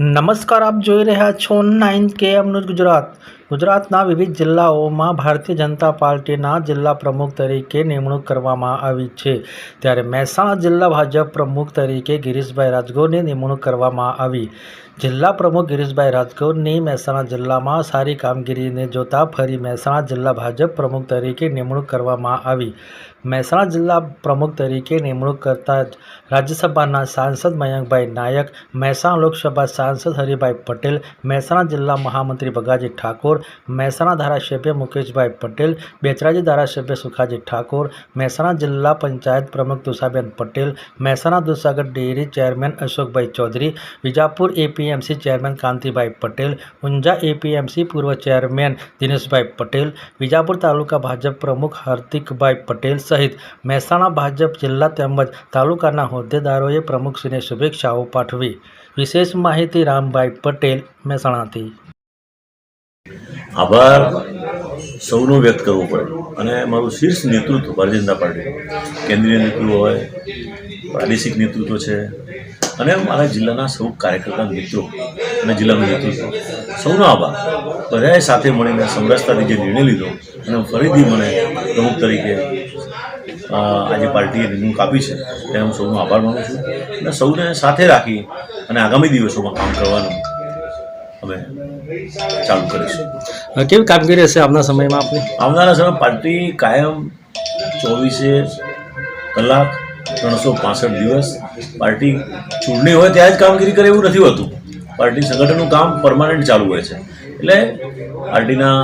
નમસ્કાર આપ જોઈ રહ્યા છો નાઇન કે ન્યૂઝ ગુજરાત. ગુજરાતના વિવિધ જિલ્લાઓમાં ભારતીય જનતા પાર્ટીના જિલ્લા પ્રમુખ તરીકે નિમણૂક કરવામાં આવી છે. ત્યારે મહેસાણા જિલ્લા ભાજપ પ્રમુખ તરીકે ગિરીશભાઈ રાજગોરની નિમણૂક કરવામાં આવી. જિલ્લા પ્રમુખ ગિરીશભાઈ રાજગોરની મહેસાણા જિલ્લામાં સારી કામગીરીને જોતા ફરી મહેસાણા જિલ્લા ભાજપ પ્રમુખ તરીકે નિમણૂક કરવામાં આવી. મહેસાણા જિલ્લા પ્રમુખ તરીકે નિમણૂક કરતા જ રાજ્યસભાના સાંસદ મયંકભાઈ નાયક, મહેસાણા લોકસભા સાંસદ હરિભાઈ પટેલ, મહેસાણા જિલ્લા મહામંત્રી બગાજી ઠાકોર મહેસાણા ધારાસભ્ય મુકેશભાઈ પટેલ, બેચરાજી ધારાસભ્ય સુખાજી ઠાકોર, મહેસાણા જિલ્લા પંચાયત પ્રમુખ Tushaben Patel, Mahesana Dudhsagar dairy chairman Ashokbhai Chaudhari, Vijapur APMC chairman Kantibhai Patel, Unjha APMC પૂર્વ ચેરમેન દિનેશભાઈ પટેલ, વિજાપુર તાલુકા ભાજપ પ્રમુખ હાર્દિકભાઈ પટેલ સહિત મહેસાણા ભાજપ જિલ્લા તેમજ તાલુકાના હોદ્દેદારોએ પ્રમુખશ્રીને શુભેચ્છાઓ પાઠવી. વિશેષ માહિતી રામભાઈ પટેલ, મહેસાણાથી. આભાર સૌનો વ્યક્ત કરવો પડે. અને મારું શીર્ષ નેતૃત્વ ભારતીય પાર્ટી, કેન્દ્રીય નેતૃત્વ હોય, પ્રાદેશિક નેતૃત્વ છે, અને મારા જિલ્લાના સૌ કાર્યકર્તા મિત્રો અને જિલ્લાનું નેતૃત્વ. સૌનો આભાર. બધાએ સાથે મળીને સમરસતાથી જે નિર્ણય લીધો અને ફરીથી મને પ્રમુખ તરીકે આજે પાર્ટીએ નિમણૂક આપી છે, તેને હું સૌનો આભાર માનું છું. અને સૌને સાથે રાખી અને આગામી દિવસોમાં કામ કરવાનું અમે ચાલુ કરીશું. કેવી કામગીરી હશે આવનાર સમયમાં આપની? આવનારા સમયમાં પાર્ટી કાયમ ચોવીસે કલાક ત્રણસો પાસઠ દિવસ પાર્ટી ચૂંટણી હોય ત્યાં જ કામગીરી કરે એવું નથી હોતું. પાર્ટી સંગઠનનું કામ પરમાનન્ટ ચાલુ હોય છે. એટલે પાર્ટીના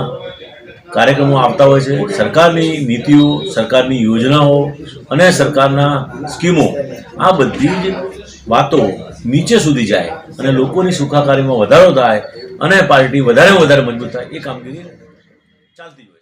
કાર્યક્રમો આવતા હોય છે. સરકારની નીતિઓ, સરકારની યોજનાઓ અને સરકારના સ્કીમો, આ બધી જ વાતો નીચે સુધી જાય અને લોકોની સુખાકારીમાં વધારો થાય અને પાર્ટી વધારે વધારે મજબૂત થાય, એ કામગીરી ચાલતી હોય